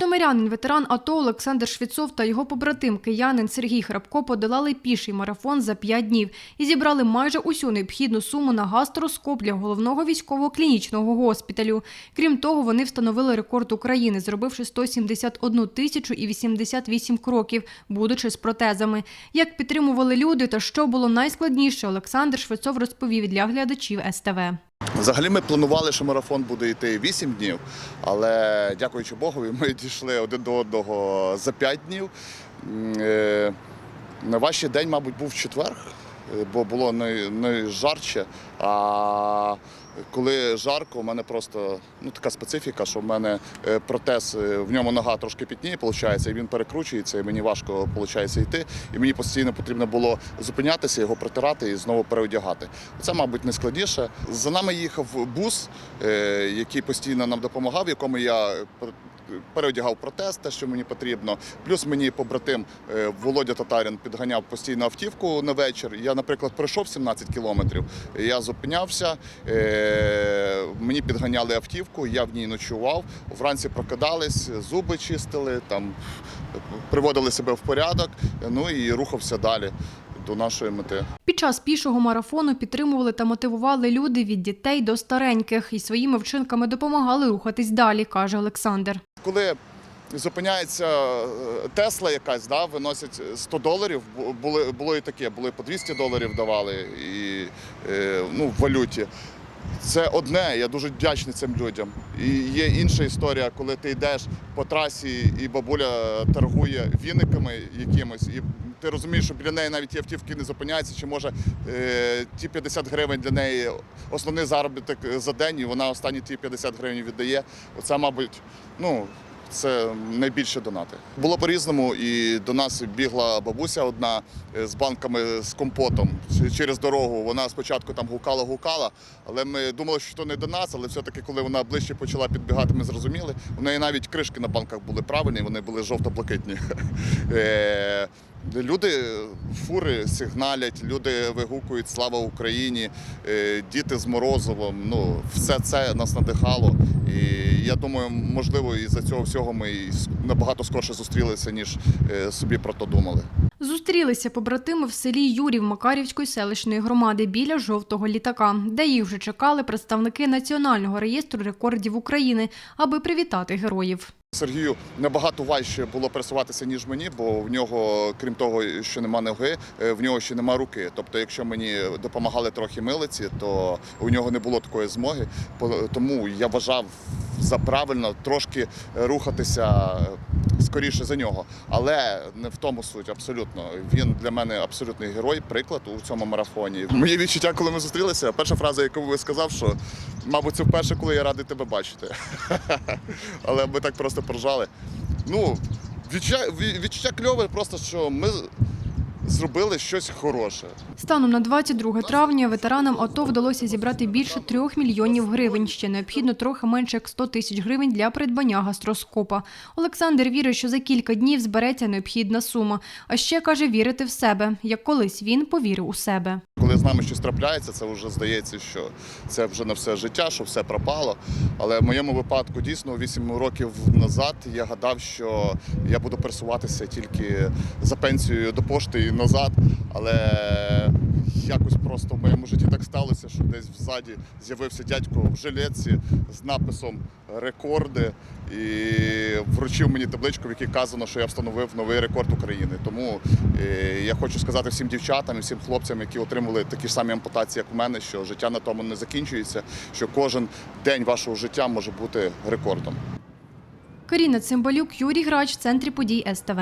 Житомирянин, ветеран АТО Олександр Швіцов та його побратим киянин Сергій Храпко подолали піший марафон за 5 днів і зібрали майже усю необхідну суму на гастроскоп для головного військового клінічного госпіталю. Крім того, вони встановили рекорд України, зробивши 171 тисячу і 88 кроків, будучи з протезами. Як підтримували люди та що було найскладніше, Олександр Швецов розповів для глядачів СТВ. Взагалі ми планували, що марафон буде йти 8 днів, але дякуючи Богові, ми дійшли один до одного за 5 днів. Е, Найважчий день, мабуть, був четвер, бо було най- найжарче. А коли жарко, у мене просто ну, така специфіка, що в мене е, протез, е, в ньому нога трошки пітніє, виходить, і він перекручується, і мені важко виходить, йти. І мені постійно потрібно було зупинятися, його протирати і знову переодягати. Це, мабуть, найскладніше. За нами їхав бус, е, який постійно нам допомагав, в якому я переодягав протез, те, що мені потрібно. Плюс мені побратим е, Володя Татарин підганяв постійно автівку на вечір. Я, наприклад, пройшов 17 кілометрів. Я зупинявся, е, мені підганяли автівку, я в ній ночував. Вранці прокидались, зуби чистили, там приводили себе в порядок, ну і рухався далі до нашої мети. Під час пішого марафону підтримували та мотивували люди від дітей до стареньких і своїми вчинками допомагали рухатись далі, каже Олександр. Коли зупиняється е, Тесла якась, да, виносять 100 доларів, бу- були, було і таке, були по 200 доларів давали і, е, ну, в валюті. Це одне, я дуже вдячний цим людям. І є інша історія, коли ти йдеш по трасі, і бабуля торгує віниками якимось, і ти розумієш, що біля неї навіть автівки не зупиняються, чи може е, ті 50 гривень для неї основний заробіток за день, і вона останні ті 50 гривень віддає. Оце, мабуть, ну. Це найбільше донати. Було по-різному, і до нас бігла бабуся одна е, з банками з компотом через дорогу. Вона спочатку там гукала-гукала, але ми думали, що то не до нас, але все-таки, коли вона ближче почала підбігати, ми зрозуміли. У неї навіть кришки на банках були правильні, вони були жовто-блакитні. Люди фури сигналять, люди вигукують Слава Україні, е, діти з Морозовим. Ну, все це нас надихало. І я думаю, можливо, і за цього всього ми і набагато скорше зустрілися, ніж е, собі про то думали. Зустрілися побратими в селі Юрів Макарівської селищної громади біля жовтого літака, де їх вже чекали представники Національного реєстру рекордів України, аби привітати героїв. Сергію набагато важче було пересуватися, ніж мені, бо в нього, крім того, що нема ноги, е, в нього ще нема руки. Тобто, якщо мені допомагали трохи милиці, то у нього не було такої змоги. Тому я вважав за правильно трошки рухатися е, скоріше за нього. Але не в тому суть абсолютно. Він для мене абсолютний герой, приклад у цьому марафоні. Моє відчуття, коли ми зустрілися, перша фраза, яку ви сказав, що мабуть, це вперше, коли я радий тебе бачити. Але ми так просто поржали. Ну, відчуття, відчуття кльове, просто що ми зробили щось хороше. Станом на 22 травня ветеранам АТО вдалося зібрати більше трьох мільйонів гривень. Ще необхідно трохи менше як 100 тисяч гривень для придбання гастроскопа. Олександр вірить, що за кілька днів збереться необхідна сума. А ще каже вірити в себе, як колись він повірив у себе. Коли з нами щось трапляється, це вже здається, що це вже на все життя, що все пропало. Але в моєму випадку дійсно 8 років назад я гадав, що я буду пересуватися тільки за пенсією до пошти і назад. Але якось просто в моєму житті так сталося, що десь взаді з'явився дядько в жилетці з написом рекорди і вручив мені табличку, в якій казано, що я встановив новий рекорд України. Тому е, я хочу сказати всім дівчатам і всім хлопцям, які отримали такі ж самі ампутації, як у мене, що життя на тому не закінчується, що кожен день вашого життя може бути рекордом. Каріна Цимбалюк, Юрій Грач, в центрі подій СТВ.